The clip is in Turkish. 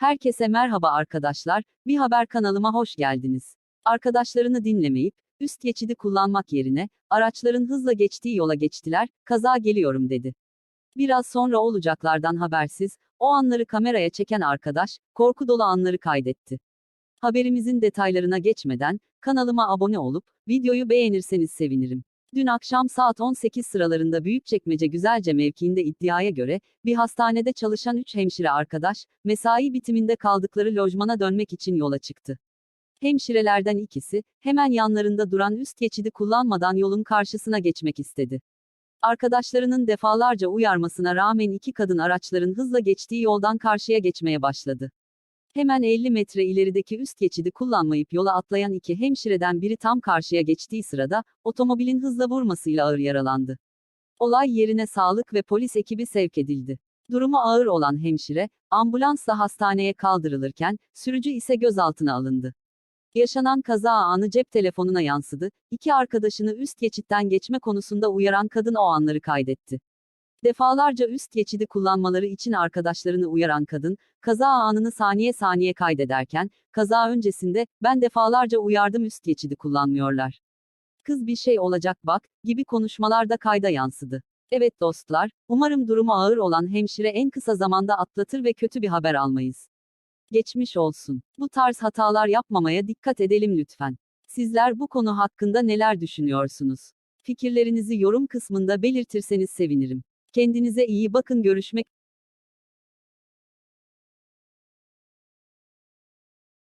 Herkese merhaba arkadaşlar, bir haber kanalıma hoş geldiniz. Arkadaşlarını dinlemeyip, üst geçidi kullanmak yerine, araçların hızla geçtiği yola geçtiler, kaza geliyorum dedi. Biraz sonra olacaklardan habersiz, o anları kameraya çeken arkadaş, korku dolu anları kaydetti. Haberimizin detaylarına geçmeden, kanalıma abone olup, videoyu beğenirseniz sevinirim. Dün akşam saat 18 sıralarında Büyükçekmece Güzelce mevkiinde iddiaya göre, bir hastanede çalışan 3 hemşire arkadaş, mesai bitiminde kaldıkları lojmana dönmek için yola çıktı. Hemşirelerden ikisi, hemen yanlarında duran üst geçidi kullanmadan yolun karşısına geçmek istedi. Arkadaşlarının defalarca uyarmasına rağmen iki kadın araçların hızla geçtiği yoldan karşıya geçmeye başladı. Hemen 50 metre ilerideki üst geçidi kullanmayıp yola atlayan iki hemşireden biri tam karşıya geçtiği sırada, otomobilin hızla vurmasıyla ağır yaralandı. Olay yerine sağlık ve polis ekibi sevk edildi. Durumu ağır olan hemşire, ambulansla hastaneye kaldırılırken, sürücü ise gözaltına alındı. Yaşanan kaza anı cep telefonuna yansıdı, iki arkadaşını üst geçitten geçme konusunda uyaran kadın o anları kaydetti. Defalarca üst geçidi kullanmaları için arkadaşlarını uyaran kadın, kaza anını saniye saniye kaydederken, kaza öncesinde, ben defalarca uyardım üst geçidi kullanmıyorlar. Kız bir şey olacak bak, gibi konuşmalar da kayda yansıdı. Evet dostlar, umarım durumu ağır olan hemşire en kısa zamanda atlatır ve kötü bir haber almayız. Geçmiş olsun. Bu tarz hatalar yapmamaya dikkat edelim lütfen. Sizler bu konu hakkında neler düşünüyorsunuz? Fikirlerinizi yorum kısmında belirtirseniz sevinirim. Kendinize iyi bakın görüşmek